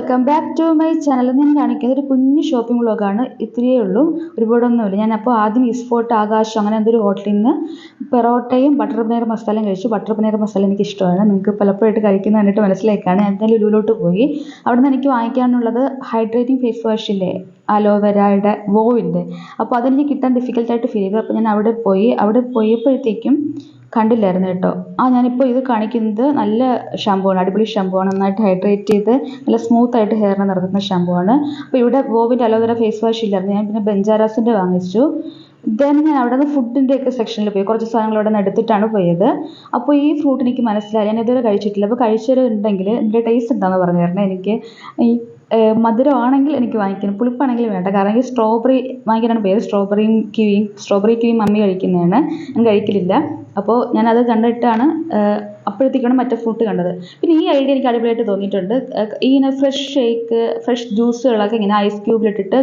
Welcome back to my channel ഞാൻ കാണിക്കുന്നത് ഒരു കുഞ്ഞു ഷോപ്പിംഗ് വ്ളോഗാണ് ഇത്രയേ ഉള്ളൂ. ഒരുപാടൊന്നുമില്ല. ഞാൻ അപ്പോൾ ആദ്യം ഇസ്ഫോർട്ട് ആകാശം അങ്ങനെ എന്തൊരു ഹോട്ടലിൽ നിന്ന് പെറോട്ടയും ബട്ടർ പനീർ മസാലയും കഴിച്ചു. ബട്ടർ പനീർ മസാല എനിക്ക് ഇഷ്ടമാണ് നിങ്ങൾക്ക് പലപ്പോഴായിട്ട് കഴിക്കുന്ന കണ്ടിട്ട് ഞാൻ എന്തായാലും ലുലുവിലോട്ട് പോയി. അവിടെ നിന്ന് എനിക്ക് വാങ്ങിക്കാനുള്ളത് ഹൈഡ്രേറ്റിംഗ് ഫേസ് വാഷ് ഇല്ലേ അലോവേരയുടെ വോവിന്റെ അപ്പോൾ അതെനിക്ക് കിട്ടാൻ ഡിഫിക്കൽട്ടായിട്ട് ഫീൽ ചെയ്തു. അപ്പോൾ ഞാൻ അവിടെ പോയി. അവിടെ പോയപ്പോഴത്തേക്കും കണ്ടില്ലായിരുന്നു കേട്ടോ. ആ ഞാനിപ്പോൾ ഇത് കാണിക്കുന്നത് നല്ല ഷാമ്പു ആണ് അടിപൊളി ഷാമ്പു ആണ്. നന്നായിട്ട് ഹൈഡ്രേറ്റ് ചെയ്ത് നല്ല സ്മൂത്ത് ആയിട്ട് ഹെയറിനെ നിർത്തുന്ന ഷാമ്പു ആണ്. അപ്പോൾ ഇവിടെ ഗോവിന്റെ അലോവേര ഫേസ് വാഷ് ഇല്ലായിരുന്നു. ഞാൻ പിന്നെ ബെഞ്ചാരാസിന്റെ വാങ്ങിച്ചു. ദെൻ ഞാൻ അവിടെ നിന്ന് ഫുഡിന്റെ ഒക്കെ സെക്ഷനിൽ പോയി. കുറച്ച് സാധനങ്ങൾ അവിടെ നിന്ന് എടുത്തിട്ടാണ് പോയത്. അപ്പോൾ ഈ ഫ്രൂട്ട് എനിക്ക് മനസ്സിലായി. ഞാൻ ഇതുവരെ കഴിച്ചിട്ടില്ല. അപ്പോൾ കഴിച്ചവരുണ്ടെങ്കിൽ എന്റെ ടേസ്റ്റ് എന്താണെന്ന് പറഞ്ഞു തരണം എനിക്ക്. ഈ മധുരമാണെങ്കിൽ എനിക്ക് വാങ്ങിക്കണം. പുളിപ്പാണെങ്കിൽ വേണ്ട. കാരണം ഈ സ്ട്രോബെറി വാങ്ങിക്കാനാണ് പേര് സ്ട്രോബെറിയും കിവിയും സ്ട്രോബെറി കിവിയും മമ്മി കഴിക്കുന്നതാണ്. ഞാൻ കഴിക്കലില്ല. അപ്പോൾ ഞാനത് കണ്ടിട്ടാണ് അപ്പോഴത്തേക്കാണ് മറ്റേ ഫ്രൂട്ട് കണ്ടത്. പിന്നെ ഈ ഐഡിയ എനിക്ക് അടിപൊളിയായിട്ട് തോന്നിയിട്ടുണ്ട്. ഇങ്ങനെ ഫ്രഷ് ഷേക്ക് ഫ്രഷ് ജ്യൂസുകളൊക്കെ ഇങ്ങനെ ഐസ് ക്യൂബിലിട്ടിട്ട്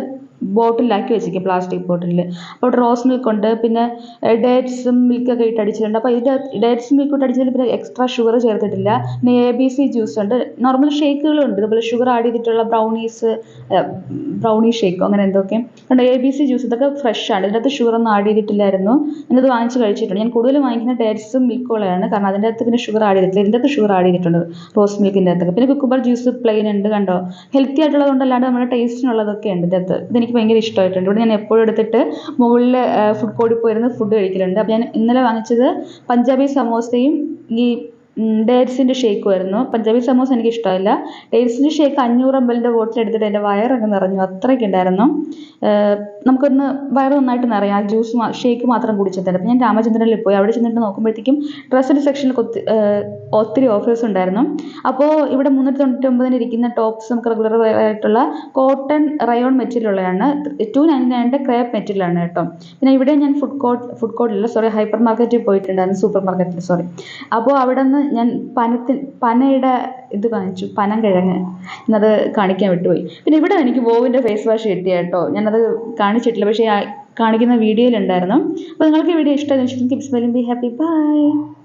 ബോട്ടിലാക്കി വെച്ചിരിക്കും പ്ലാസ്റ്റിക് ബോട്ടിലിൽ അപ്പോൾ റോസ് മിൽക്ക് ഉണ്ട് പിന്നെ ഡേറ്റ്സും മിൽക്കൊക്കെ ഇട്ട് അടിച്ചിട്ടുണ്ട്. അപ്പോൾ ഇതിന്റെ ഡേറ്റ്സ് മിൽക്ക് ഇട്ട് അടിച്ചതിൽ പിന്നെ എക്സ്ട്രാ ഷുഗർ ചേർത്തിട്ടില്ല. പിന്നെ എ ബി സി ജ്യൂസ് ഉണ്ട് നോർമൽ ഷേക്കുകളും ഉണ്ട് ഇതുപോലെ ഷുഗർ ആഡ് ചെയ്തിട്ടുള്ള ബ്രൗണീസ് ബ്രൗണി ഷേക്കോ അങ്ങനെ എന്തൊക്കെ ഉണ്ട് എ ബി സി ജ്യൂസ് ഇതൊക്കെ ഫ്രഷ് ആണ്. ഇതിനകത്ത് ഷുഗർ ഒന്നും ആഡ് ചെയ്തിട്ടില്ലായിരുന്നു. ഞാനത് വാങ്ങിച്ച് കഴിച്ചിട്ടുണ്ട്. ഞാൻ കൂടുതലും വാങ്ങിക്കുന്ന ഡേറ്റ്സും മിൽക്ക് ഉള്ളതാണ് കാരണം അതിന്റെ അകത്ത് പിന്നെ ഷുഗർ ആഡ് ചെയ്തിട്ടില്ല. ഇതിന്റെ അകത്ത് ഷുഗർ ആഡ് ചെയ്തിട്ടുണ്ട്. റോസ് മിൽക്കിന്റെ അകത്തൊക്കെ പിന്നെ കുക്കുബർ ജ്യൂസ് പ്ലെയിൻ ഉണ്ട് കണ്ടോ? ഹെൽത്തി ആയിട്ടുള്ളതുകൊണ്ടല്ലാണ്ട് നമ്മുടെ ടേസ്റ്റിനുള്ളതൊക്കെ ഉണ്ട് ഇതിന്റെ അകത്ത്. ഇതെനിക്ക് ഭയങ്കര ഇഷ്ടമായിട്ടുണ്ട്. ഇവിടെ ഞാൻ എപ്പോഴും എടുത്തിട്ട് മുകളിൽ ഫുഡ് കോർട്ടിൽ പോയിരുന്ന് ഫുഡ് കഴിക്കലുണ്ട്. അപ്പോൾ ഞാൻ ഇന്നലെ വാങ്ങിച്ചത് പഞ്ചാബി സമോസയും ഈ ഡേറ്റ്സിന്റെ ഷേക്ക് വരുന്നു. പഞ്ചാബി സമോസ എനിക്ക് ഇഷ്ടമല്ല. ഡേറ്റ്സിന്റെ ഷേക്ക് അഞ്ഞൂറ് ബോട്ടിൽ എടുത്തിട്ട് എന്റെ വയറൊക്കെ നിറഞ്ഞു. അത്രയ്ക്ക് ഉണ്ടായിരുന്നു. നമുക്കൊന്ന് വയറ് നന്നായിട്ട് നിറയും. ആ ജ്യൂസ് ഷേക്ക് മാത്രം കുടിച്ചിട്ടുണ്ട് ഞാൻ രാമചന്ദ്രനിൽ പോയി. അവിടെ ചെന്നിട്ട് നോക്കുമ്പോഴത്തേക്കും ഡ്രസ്സിന്റെ സെക്ഷനിൽ ഒത്തിരി ഓഫേഴ്സ് ഉണ്ടായിരുന്നു. അപ്പോൾ ഇവിടെ മുന്നൂറ്റി തൊണ്ണൂറ്റൊമ്പതിന് ഇരിക്കുന്ന ടോപ്സ് നമുക്ക് റെഗുലർ ആയിട്ടുള്ള കോട്ടൺ റയോൺ മെറ്റീരിയലുള്ളതാണ് ടു നയന്റി നയന്റെ ക്രേപ്പ് മെറ്റീരിയലാണ് കേട്ടോ. പിന്നെ ഇവിടെ ഞാൻ ഫുഡ് കോർട്ട് ഫുഡ് കോർട്ടില്ല സോറി ഹൈപ്പർ മാർക്കറ്റിൽ പോയിട്ടുണ്ടായിരുന്നു. സൂപ്പർ മാർക്കറ്റിൽ സോറി അപ്പോൾ അവിടെ നിന്ന് ഞാൻ പനത്തിൽ പനയുടെ ഇത് വാങ്ങിച്ചു പനം കിഴങ്ങ്. എന്നത് കാണിക്കാൻ വിട്ടുപോയി. പിന്നെ ഇവിടെ എനിക്ക് വോവിന്റെ ഫേസ് വാഷ് കിട്ടിയ കേട്ടോ. ഞാനത് കാണിച്ചിട്ടില്ല. പക്ഷേ കാണിക്കുന്ന വീഡിയോയിലുണ്ടായിരുന്നു. അപ്പോൾ നിങ്ങൾക്ക് ഈ വീഡിയോ ഇഷ്ടമായെന്ന് വെച്ചിട്ടുണ്ടെങ്കിൽ കിപ്സ് ബി ഹാപ്പി ബൈ